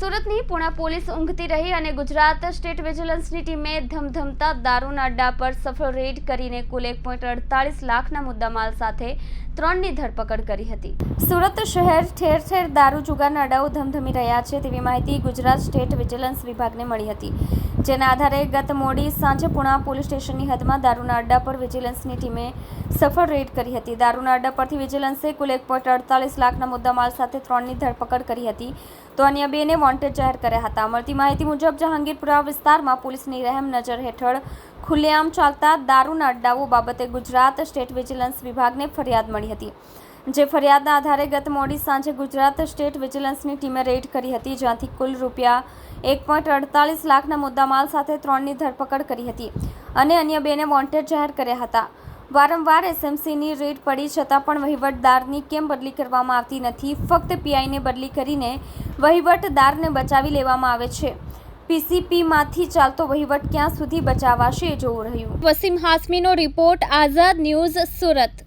સુરતની પુણા પોલીસ ઊંઘતી રહી અને ગુજરાત સ્ટેટ વિજિલન્સની ટીમે ધમધમતા દારૂના અડ્ડા પર સફળ રેડ કરીને કુલ એક પોઈન્ટ અડતાલીસ લાખના મુદ્દામાલ સાથે ત્રણની ધરપકડ કરી હતી. સુરત શહેર ઠેર ઠેર દારૂ જુગારના અડાઓ ધમધમી રહ્યા છે તેવી માહિતી ગુજરાત સ્ટેટ વિજિલન્સ વિભાગને મળી હતી. જેના આધારે ગત મોડી સાંજે પુણા પોલીસ સ્ટેશનની હદમાં દારૂના અડ્ડા પર વિજિલન્સની ટીમે સફળ રેડ કરી હતી. દારૂના અડ્ડા પરથી વિજિલન્સે કુલ એક પોઈન્ટ અડતાલીસ લાખના મુદ્દામાલ સાથે ત્રણની ધરપકડ કરી હતી. તો અન્ય બેને વોન્ટેડ જાહેર કર્યા હતા. મળતી માહિતી મુજબ જહાંગીરપુરા વિસ્તારમાં પોલીસની રહેમ નજર હેઠળ ખુલ્લેઆમ ચાલતા દારૂના અડ્ડાઓ બાબતે ગુજરાત સ્ટેટ વિજિલન્સ વિભાગને ફરિયાદ મળી હતી. જે ફરિયાદના આધારે ગત મોડી સાંજે ગુજરાત સ્ટેટ વિજિલન્સની ટીમે રેડ કરી હતી, જ્યાંથી કુલ રૂપિયા એક પોઈન્ટ અડતાલીસ લાખના મુદ્દામાલ સાથે ત્રણની ધરપકડ કરી હતી અને અન્ય બેને વોન્ટેડ જાહેર કર્યા હતા. વારંવાર એસએમસીની રેડ પડી છતાં પણ વહીવટદારની કેમ બદલી કરવામાં આવતી નથી, ફક્ત પીઆઈને બદલી કરીને વહીવટદારને બચાવી લેવામાં આવે છે. પીસીપીમાંથી ચાલતો વહીવટ ક્યાં સુધી બચાવાશે જોવું રહ્યું. વસીમ હાસમીનો રિપોર્ટ, આઝાદ ન્યૂઝ સુરત.